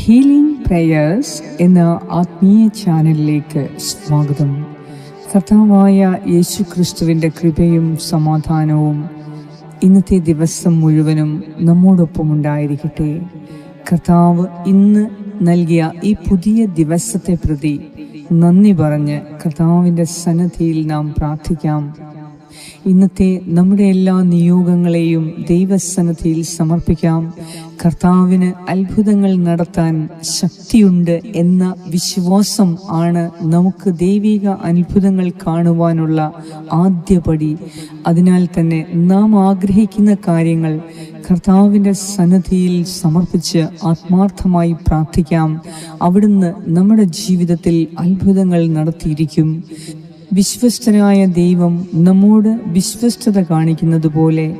Healing prayers എന്ന ആത്മീയ ചാനലിലേക്ക് സ്വാഗതം. കർത്താവായ യേശു ക്രിസ്തുവിന്റെ കൃപയും സമാധാനവും ഇന്നത്തെ ദിവസം മുഴുവനും നമ്മോടൊപ്പം ഉണ്ടായിരിക്കട്ടെ. കർത്താവ് ഇന്ന് നൽകിയ ഈ പുതിയ ദിവസത്തെ പ്രതി നന്ദി പറഞ്ഞ് കർത്താവിന്റെ സന്നദ്ധിയിൽ നാം പ്രാർത്ഥിക്കാം. ഇന്നത്തെ നമ്മുടെ എല്ലാ നിയോഗങ്ങളെയും ദൈവസന്നദ്ധിയിൽ സമർപ്പിക്കാം. കർത്താവിന് അത്ഭുതങ്ങൾ നടത്താൻ ശക്തിയുണ്ട് എന്ന വിശ്വാസം ആണ് നമുക്ക് ദൈവിക അത്ഭുതങ്ങൾ കാണുവാനുള്ള ആദ്യപടി. അതിനാൽ തന്നെ നാം ആഗ്രഹിക്കുന്ന കാര്യങ്ങൾ കർത്താവിന്റെ സന്നദ്ധിയിൽ സമർപ്പിച്ച് ആത്മാർത്ഥമായി പ്രാർത്ഥിക്കാം. അവിടുന്ന് നമ്മുടെ ജീവിതത്തിൽ അത്ഭുതങ്ങൾ നടത്തിയിരിക്കും. വിശ്വസ്തനായ ദൈവം നമ്മോട് വിശ്വസ്തത കാണിക്കുന്നത് പോലെ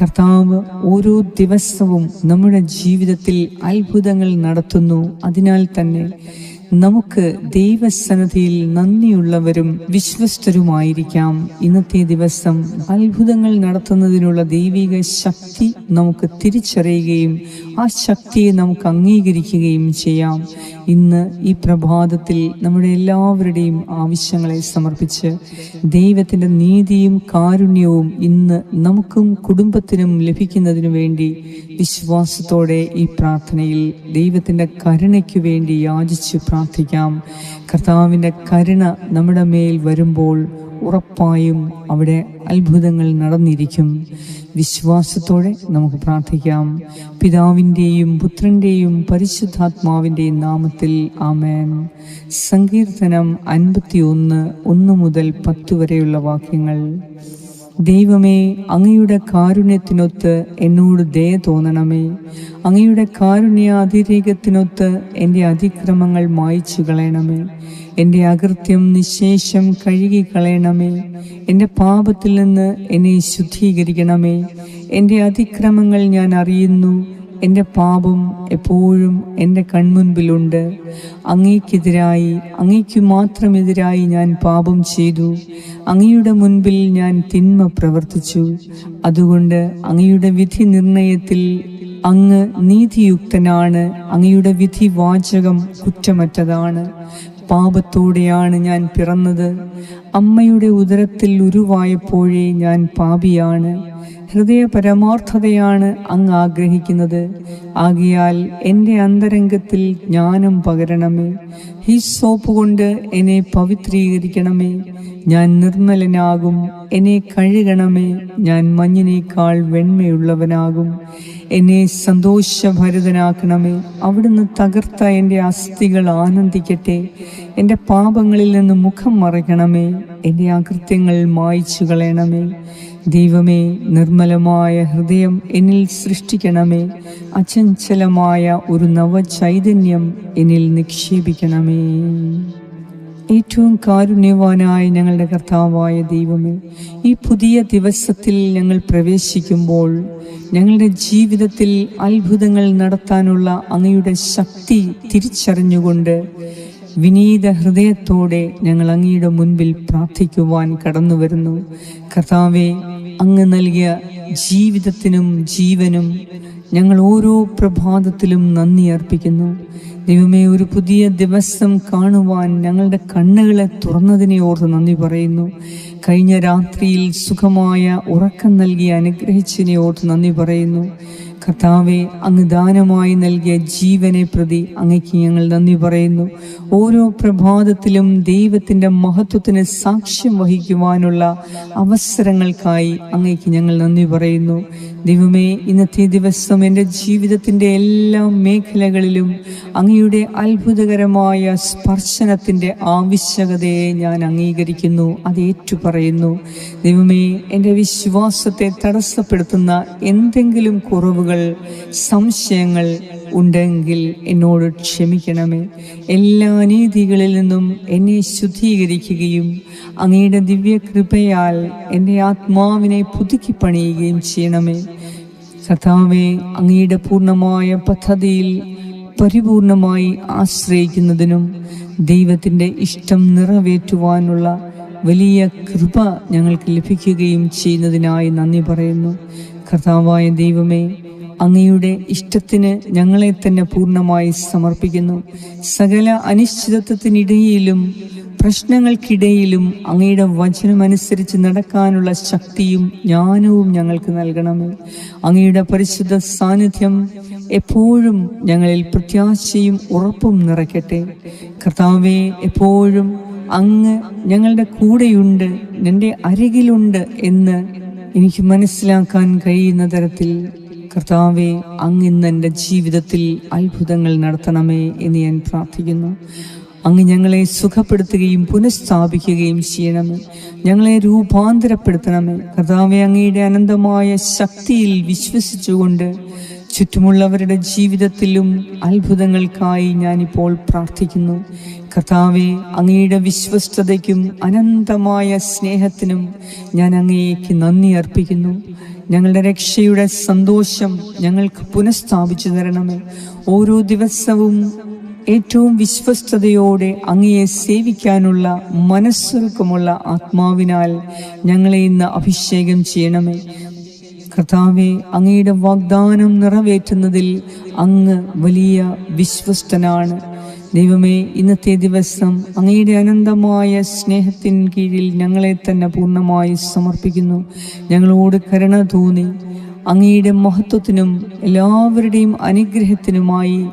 കർത്താവ് ഓരോ ദിവസവും നമ്മുടെ ജീവിതത്തിൽ അത്ഭുതങ്ങൾ നടത്തുന്നു. അതിനാൽ തന്നെ നമുക്ക് ദൈവസന്നദ്ധിയിൽ നന്ദിയുള്ളവരും വിശ്വസ്തരുമായിരിക്കാം. ഇന്നത്തെ ദിവസം അത്ഭുതങ്ങൾ നടത്തുന്നതിനുള്ള ദൈവിക ശക്തി നമുക്ക് തിരിച്ചറിയുകയും ആ ശക്തിയെ നമുക്ക് അംഗീകരിക്കുകയും ചെയ്യാം. ഇന്ന് ഈ പ്രഭാതത്തിൽ നമ്മുടെ എല്ലാവരുടെയും ആവശ്യങ്ങളെ സമർപ്പിച്ച് ദൈവത്തിന്റെ നീതിയും കാരുണ്യവും ഇന്ന് നമുക്കും കുടുംബത്തിനും ലഭിക്കുന്നതിനു വേണ്ടി വിശ്വാസത്തോടെ ഈ പ്രാർത്ഥനയിൽ ദൈവത്തിന്റെ കരുണയ്ക്ക് വേണ്ടി യാചിച്ച് പ്രാർത്ഥിക്കാം കർത്താവിന്റെ കരുണ നമ്മുടെ മേൽ വരുമ്പോൾ ഉറപ്പായും അവിടെ അത്ഭുതങ്ങൾ നടന്നിരിക്കും. വിശ്വാസത്തോടെ നമുക്ക് പ്രാർത്ഥിക്കാം. പിതാവിന്റെയും പുത്രന്റെയും പരിശുദ്ധാത്മാവിന്റെയും നാമത്തിൽ ആമേൻ. സങ്കീർത്തനം അൻപത്തി ഒന്ന് ഒന്ന് മുതൽ പത്ത് വരെയുള്ള വാക്യങ്ങൾ. ദൈവമേ അങ്ങയുടെ കാരുണ്യത്തിനൊത്ത് എന്നോട് ദയ തോന്നണമേ. അങ്ങയുടെ കാരുണ്യ അതിരേകത്തിനൊത്ത് എന്റെ അതിക്രമങ്ങൾ മായ്ച്ചു കളയണമേ. എന്റെ അകൃത്യം നിശേഷം കഴുകി കളയണമേ. എന്റെ പാപത്തിൽ നിന്ന് എന്നെ ശുദ്ധീകരിക്കണമേ. എന്റെ അതിക്രമങ്ങൾ ഞാൻ അറിയുന്നു. എന്റെ പാപം എപ്പോഴും എന്റെ കൺമുൻപിലുണ്ട്. അങ്ങേക്കെതിരായി അങ്ങേക്കു മാത്രമെതിരായി ഞാൻ പാപം ചെയ്തു. അങ്ങയുടെ മുൻപിൽ ഞാൻ തിന്മ പ്രവർത്തിച്ചു. അതുകൊണ്ട് അങ്ങയുടെ വിധി നിർണയത്തിൽ അങ്ങ് നീതിയുക്തനാണ്. അങ്ങയുടെ വിധി വാചകം കുറ്റമറ്റതാണ്. പാപത്തോടെയാണ് ഞാൻ പിറന്നത്. അമ്മയുടെ ഉദരത്തിൽ ഉരുവായപ്പോഴേ ഞാൻ പാപിയാണ്. ഹൃദയ പരമാർത്ഥതയാണ് അങ്ങ് ആഗ്രഹിക്കുന്നത്. ആകിയാൽ എന്റെ അന്തരംഗത്തിൽ ജ്ഞാനം പകരണമേ. ഈ സോപ്പ് കൊണ്ട് എന്നെ പവിത്രീകരിക്കണമേ. ഞാൻ നിർമ്മലനാകും. എന്നെ കഴുകണമേ. ഞാൻ മഞ്ഞിനേക്കാൾ വെണ്മയുള്ളവനാകും. എന്നെ സന്തോഷഭരിതനാക്കണമേ. അവിടുന്ന് തകർത്ത എന്റെ അസ്ഥികൾ ആനന്ദിക്കട്ടെ. എന്റെ പാപങ്ങളിൽ നിന്ന് മുഖം മറയ്ക്കണമേ. എന്റെ അകൃത്യങ്ങൾ മായ്ച്ചു കളയണമേ. ദൈവമേ നിർമ്മലമായ ഹൃദയം എന്നിൽ സൃഷ്ടിക്കണമേ. അചഞ്ചലമായ ഒരു നവചൈതന്യം എന്നിൽ നിക്ഷേപിക്കണമേ. ഏറ്റവും കാരുണ്യവാനായ ഞങ്ങളുടെ കർത്താവായ ദൈവമേ ഈ പുതിയ ദിവസത്തിൽ ഞങ്ങൾ പ്രവേശിക്കുമ്പോൾ ഞങ്ങളുടെ ജീവിതത്തിൽ അത്ഭുതങ്ങൾ നടത്താനുള്ള അങ്ങയുടെ ശക്തി തിരിച്ചറിഞ്ഞുകൊണ്ട് വിനീത ഹൃദയത്തോടെ ഞങ്ങൾ അങ്ങയുടെ മുൻപിൽ പ്രാർത്ഥിക്കുവാൻ കടന്നു വരുന്നു കർത്താവെ അങ്ങ് നൽകിയ ജീവിതത്തിനും ജീവനും ഞങ്ങൾ ഓരോ പ്രഭാതത്തിലും നന്ദി അർപ്പിക്കുന്നു. ദൈവമേ ഒരു പുതിയ ദിവസം കാണുവാൻ ഞങ്ങളുടെ കണ്ണുകളെ തുറന്നതിനെ ഓർത്ത് നന്ദി പറയുന്നു. കഴിഞ്ഞ രാത്രിയിൽ സുഖമായ ഉറക്കം നൽകി അനുഗ്രഹിച്ചതിനെ ഓർത്ത് നന്ദി പറയുന്നു. കർത്താവെ അങ്ങ് ദാനമായി നൽകിയ ജീവനെ പ്രതി അങ്ങയ്ക്ക് ഞങ്ങൾ നന്ദി പറയുന്നു. ഓരോ പ്രഭാതത്തിലും ദൈവത്തിന്റെ മഹത്വത്തിന് സാക്ഷ്യം വഹിക്കുവാനുള്ള അവസരങ്ങൾക്കായി അങ്ങയ്ക്ക് ഞങ്ങൾ നന്ദി പറയുന്നു. ദൈവമേ ഇന്നത്തെ ദിവസം എന്റെ ജീവിതത്തിന്റെ എല്ലാ മേഖലകളിലും അങ്ങയുടെ അത്ഭുതകരമായ സ്പർശനത്തിന്റെ ആവശ്യകതയെ ഞാൻ അംഗീകരിക്കുന്നു അത് ഏറ്റുപറയുന്നു. ദൈവമേ എന്റെ വിശ്വാസത്തെ തടസ്സപ്പെടുത്തുന്ന എന്തെങ്കിലും കുറവുകൾ സംശയങ്ങൾ ഉണ്ടെങ്കിൽ എന്നോട് ക്ഷമിക്കണമേ. എല്ലാ നീതികളിൽ നിന്നും എന്നെ ശുദ്ധീകരിക്കുകയും അങ്ങയുടെ ദിവ്യകൃപയാൽ എന്റെ ആത്മാവിനെ പുതുക്കി പണിയുകയും ചെയ്യണമേ. കഥാവെ അങ്ങയുടെ പൂർണമായ പദ്ധതിയിൽ പരിപൂർണമായി ആശ്രയിക്കുന്നതിനും ദൈവത്തിന്റെ ഇഷ്ടം നിറവേറ്റുവാനുള്ള വലിയ കൃപ ഞങ്ങൾക്ക് ലഭിക്കുകയും ചെയ്യുന്നതിനായി നന്ദി പറയുന്നു. കർത്താവായ ദൈവമേ അങ്ങയുടെ ഇഷ്ടത്തിന് ഞങ്ങളെ തന്നെ പൂർണമായി സമർപ്പിക്കുന്നു. സകല അനിശ്ചിതത്വത്തിനിടയിലും പ്രശ്നങ്ങൾക്കിടയിലും അങ്ങയുടെ വചനമനുസരിച്ച് നടക്കാനുള്ള ശക്തിയും ജ്ഞാനവും ഞങ്ങൾക്ക് നൽകണമേ. അങ്ങയുടെ പരിശുദ്ധ സാന്നിധ്യം എപ്പോഴും ഞങ്ങളിൽ പ്രത്യാശയും ഉറപ്പും നിറയ്ക്കട്ടെ. കർത്താവെ എപ്പോഴും അങ്ങ് ഞങ്ങളുടെ കൂടെയുണ്ട് എന്റെ അരികിലുണ്ട് എന്ന് എനിക്ക് മനസ്സിലാക്കാൻ കഴിയുന്ന തരത്തിൽ കർത്താവെ അങ്ങ് ഇന്ന് എന്റെ ജീവിതത്തിൽ അത്ഭുതങ്ങൾ നടത്തണമേ എന്ന് ഞാൻ പ്രാർത്ഥിക്കുന്നു. അങ്ങ് ഞങ്ങളെ സുഖപ്പെടുത്തുകയും പുനഃസ്ഥാപിക്കുകയും ചെയ്യണമേ. ഞങ്ങളെ രൂപാന്തരപ്പെടുത്തണമേ. കർത്താവെ അങ്ങയുടെ അനന്തമായ ശക്തിയിൽ വിശ്വസിച്ചുകൊണ്ട് ചുറ്റുമുള്ളവരുടെ ജീവിതത്തിലും അത്ഭുതങ്ങൾക്കായി ഞാനിപ്പോൾ പ്രാർത്ഥിക്കുന്നു. കർത്താവെ അങ്ങയുടെ വിശ്വസ്തതയ്ക്കും അനന്തമായ സ്നേഹത്തിനും ഞാൻ അങ്ങേക്ക് നന്ദി അർപ്പിക്കുന്നു. ഞങ്ങളുടെ രക്ഷയുടെ സന്തോഷം ഞങ്ങൾക്ക് പുനഃസ്ഥാപിച്ചു തരണമേ. ഓരോ ദിവസവും ഏറ്റവും വിശ്വസ്തയോടെ അങ്ങയെ സേവിക്കാനുള്ള മനസ്സൊരുക്കമുള്ള ആത്മാവിനാൽ ഞങ്ങളെ ഇന്ന് അഭിഷേകം ചെയ്യണമേ. കർത്താവെ അങ്ങയുടെ വാഗ്ദാനം നിറവേറ്റുന്നതിൽ അങ്ങ് വലിയ വിശ്വസ്തനാണ്. ദൈവമേ ഇന്നത്തെ ദിവസം അങ്ങയുടെ അനന്തമായ സ്നേഹത്തിൻ കീഴിൽ ഞങ്ങളെ തന്നെ പൂർണമായി സമർപ്പിക്കുന്നു. ഞങ്ങളോട് കരുണ തോന്നി. അങ്ങയുടെ മഹത്വത്തിനും എല്ലാവരുടെയും അനുഗ്രഹത്തിനുമായി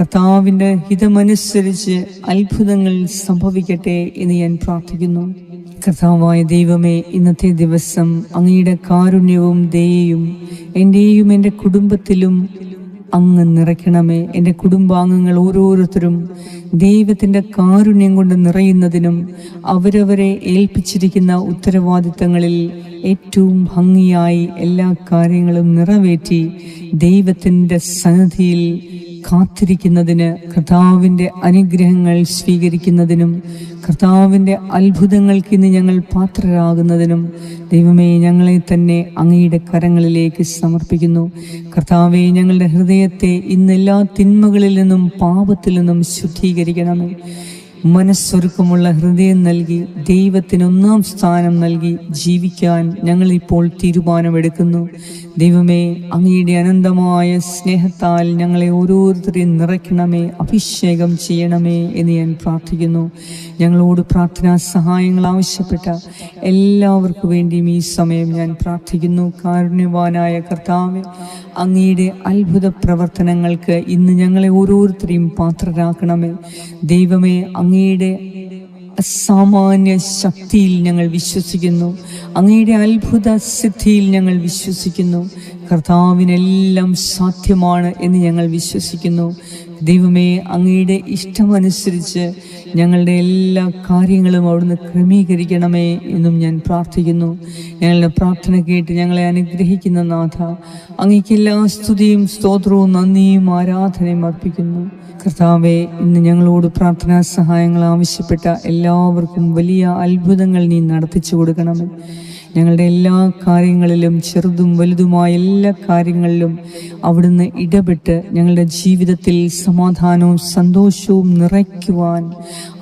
കർത്താവിന്റെ ഹിതമനുസരിച്ച് അത്ഭുതങ്ങൾ സംഭവിക്കട്ടെ എന്ന് ഞാൻ പ്രാർത്ഥിക്കുന്നു. കർത്താവായ ദൈവമേ ഇന്നത്തെ ദിവസം അങ്ങയുടെ കാരുണ്യവും ദയയും എന്റെയും എന്റെ കുടുംബത്തിലും അങ്ങ് നിറയ്ക്കണമേ. എന്റെ കുടുംബാംഗങ്ങൾ ഓരോരുത്തരും ദൈവത്തിന്റെ കാരുണ്യം കൊണ്ട് നിറയുന്നതിനും അവരവരെ ഏൽപ്പിച്ചിരിക്കുന്ന ഉത്തരവാദിത്തങ്ങളിൽ ഏറ്റവും ഭംഗിയായി എല്ലാ കാര്യങ്ങളും നിറവേറ്റി ദൈവത്തിന്റെ സന്നിധിയിൽ കാത്തിരിക്കുന്നതിന് കർത്താവിന്റെ അനുഗ്രഹങ്ങൾ സ്വീകരിക്കുന്നതിനും കർത്താവിന്റെ അത്ഭുതങ്ങൾക്ക് ഇന്ന് ഞങ്ങൾ പാത്രരാകുന്നതിനും ദൈവമേ ഞങ്ങളെ തന്നെ അങ്ങയുടെ കരങ്ങളിലേക്ക് സമർപ്പിക്കുന്നു. കർത്താവെ ഞങ്ങളുടെ ഹൃദയത്തെ ഇന്ന് എല്ലാ തിന്മകളിൽ നിന്നും പാപത്തിൽ നിന്നും ശുദ്ധീകരിക്കണമേ. മനസ്സൊരുക്കമുള്ള ഹൃദയം നൽകി ദൈവത്തിന് ഒന്നാം സ്ഥാനം നൽകി ജീവിക്കാൻ ഞങ്ങൾ ഇപ്പോൾ തീരുമാനമെടുക്കുന്നു. ദൈവമേ അങ്ങയുടെ അനന്തമായ സ്നേഹത്താൽ ഞങ്ങളെ ഓരോരുത്തരെയും നിറയ്ക്കണമേ അഭിഷേകം ചെയ്യണമേ എന്ന് ഞാൻ പ്രാർത്ഥിക്കുന്നു. ഞങ്ങളോട് പ്രാർത്ഥനാ സഹായങ്ങൾ ആവശ്യപ്പെട്ട എല്ലാവർക്കും വേണ്ടിയും ഈ സമയം ഞാൻ പ്രാർത്ഥിക്കുന്നു. കാരുണ്യവാനായ കർത്താവ് അങ്ങയുടെ അത്ഭുത പ്രവർത്തനങ്ങൾക്ക് ഇന്ന് ഞങ്ങളെ ഓരോരുത്തരെയും പാത്രരാക്കണമേ. ദൈവമേ അങ്ങയുടെ അസാമാന്യ ശക്തിയിൽ ഞങ്ങൾ വിശ്വസിക്കുന്നു. അങ്ങയുടെ അത്ഭുത സിദ്ധിയിൽ ഞങ്ങൾ വിശ്വസിക്കുന്നു. കർത്താവിനെല്ലാം സാധ്യമാണ് എന്ന് ഞങ്ങൾ വിശ്വസിക്കുന്നു. ദൈവമേ അങ്ങയുടെ ഇഷ്ടമനുസരിച്ച് ഞങ്ങളുടെ എല്ലാ കാര്യങ്ങളും അവിടുന്ന് ക്രമീകരിക്കണമേ എന്നും ഞാൻ പ്രാർത്ഥിക്കുന്നു. ഞങ്ങളുടെ പ്രാർത്ഥന കേട്ട് ഞങ്ങളെ അനുഗ്രഹിക്കുന്ന നാഥ അങ്ങേക്ക് എല്ലാ സ്തുതിയും സ്തോത്രവും നന്ദിയും ആരാധനയും അർപ്പിക്കുന്നു. കർത്താവെ ഇന്ന് ഞങ്ങളോട് പ്രാർത്ഥനാ സഹായങ്ങൾ ആവശ്യപ്പെട്ട എല്ലാവർക്കും വലിയ അത്ഭുതങ്ങൾ നീ നടത്തിച്ചു കൊടുക്കണമേ. ഞങ്ങളുടെ എല്ലാ കാര്യങ്ങളിലും ചെറുതും വലുതുമായ എല്ലാ കാര്യങ്ങളിലും അവിടുന്ന് ഇടപെട്ട് ഞങ്ങളുടെ ജീവിതത്തിൽ സമാധാനവും സന്തോഷവും നിറയ്ക്കുവാൻ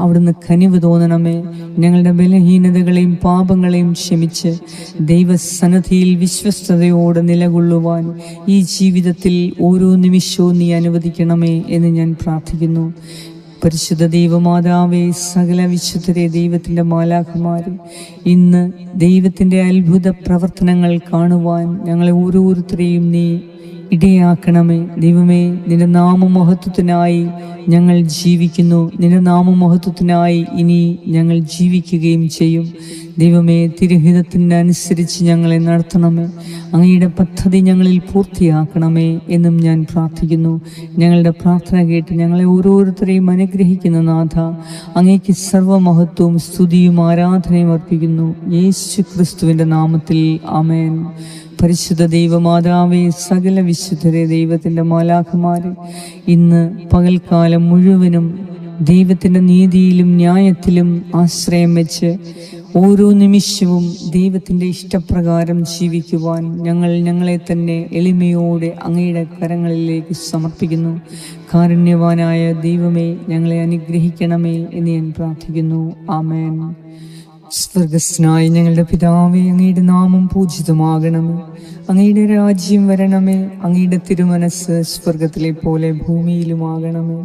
അവിടുന്ന് കനിവ് തോന്നണമേ. ഞങ്ങളുടെ ബലഹീനതകളെയും പാപങ്ങളെയും ക്ഷമിച്ച് ദൈവസന്നദ്ധിയിൽ വിശ്വസ്തയോടെ നിലകൊള്ളുവാൻ ഈ ജീവിതത്തിൽ ഓരോ നിമിഷവും നീ അനുവദിക്കണമേ എന്ന് ഞാൻ പ്രാർത്ഥിക്കുന്നു. പരിശുദ്ധ ദൈവമാതാവേ സകല വിശുദ്ധരെ ദൈവത്തിന്റെ മാലാഖമാരെ ഇന്ന് ദൈവത്തിന്റെ അത്ഭുത പ്രവർത്തനങ്ങൾ കാണുവാൻ ഞങ്ങളെ ഓരോരുത്തരെയും നീ ഇടയാക്കണമേ. ദൈവമേ നിന്റെ നാമമഹത്വത്തിനായി ഞങ്ങൾ ജീവിക്കുന്നു. നിന്റെ നാമമഹത്വത്തിനായി ഇനി ഞങ്ങൾ ജീവിക്കുകയും ചെയ്യും. ദൈവമേ തിരുഹിതത്തിന്റെ അനുസരിച്ച് ഞങ്ങളെ നടത്തണമേ. അങ്ങയുടെ പദ്ധതി ഞങ്ങളിൽ പൂർത്തിയാക്കണമേ എന്നും ഞാൻ പ്രാർത്ഥിക്കുന്നു. ഞങ്ങളുടെ പ്രാർത്ഥന കേട്ട് ഞങ്ങളെ ഓരോരുത്തരെയും അനുഗ്രഹിക്കുന്ന നാഥ അങ്ങേക്ക് സർവമഹത്വവും സ്തുതിയും ആരാധനയും അർപ്പിക്കുന്നു. യേശു ക്രിസ്തുവിന്റെ നാമത്തിൽ അമേൻ പരിശുദ്ധ ദൈവമാതാവേ സകല വിശുദ്ധരെ ദൈവത്തിന്റെ മാലാഖമാരെ ഇന്ന് പകൽക്കാലം മുഴുവനും ദൈവത്തിന്റെ നീതിയിലും ന്യായത്തിലും ആശ്രയം വെച്ച് ഓരോ നിമിഷവും ദൈവത്തിന്റെ ഇഷ്ടപ്രകാരം ജീവിക്കുവാൻ ഞങ്ങൾ ഞങ്ങളെ തന്നെ എളിമയോടെ അങ്ങയുടെ കരങ്ങളിലേക്ക് സമർപ്പിക്കുന്നു. കാരുണ്യവാനായ ദൈവമേ ഞങ്ങളെ അനുഗ്രഹിക്കണമേ എന്ന് ഞാൻ പ്രാർത്ഥിക്കുന്നു. ആമേൻ. സ്വർഗസ്നായ ഞങ്ങളുടെ പിതാവേ അങ്ങയുടെ നാമം പൂജിതമാകണമേ. അങ്ങയുടെ രാജ്യം വരണമേ. അങ്ങയുടെ തിരുമനസ് സ്വർഗത്തിലെ പോലെ ഭൂമിയിലുമാകണമേ.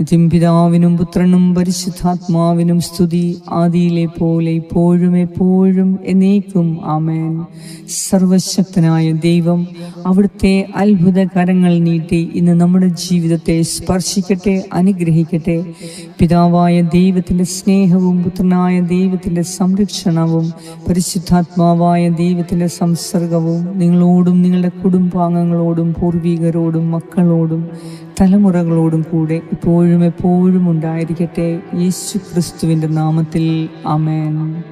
നിത്യം പിതാവിനും പുത്രനും പരിശുദ്ധാത്മാവിനും സ്തുതി ആദിയിലെ പോലെ ഇപ്പോഴും എപ്പോഴും എന്നേക്കും ആമേൻ. സർവശക്തനായ ദൈവം അവിടുത്തെ അത്ഭുത കരങ്ങൾ നീട്ടി ഇന്ന് നമ്മുടെ ജീവിതത്തെ സ്പർശിക്കട്ടെ അനുഗ്രഹിക്കട്ടെ. പിതാവായ ദൈവത്തിന്റെ സ്നേഹവും പുത്രനായ ദൈവത്തിന്റെ സംരക്ഷണവും പരിശുദ്ധാത്മാവായ ദൈവത്തിന്റെ സംസർഗവും നിങ്ങളോടും നിങ്ങളുടെ കുടുംബാംഗങ്ങളോടും പൂർവികരോടും മക്കളോടും തലമുറകളോടും കൂടെ ഇപ്പോഴും എപ്പോഴും ഉണ്ടായിരിക്കട്ടെ. യേശു ക്രിസ്തുവിന്റെ നാമത്തിൽ. അമേൻ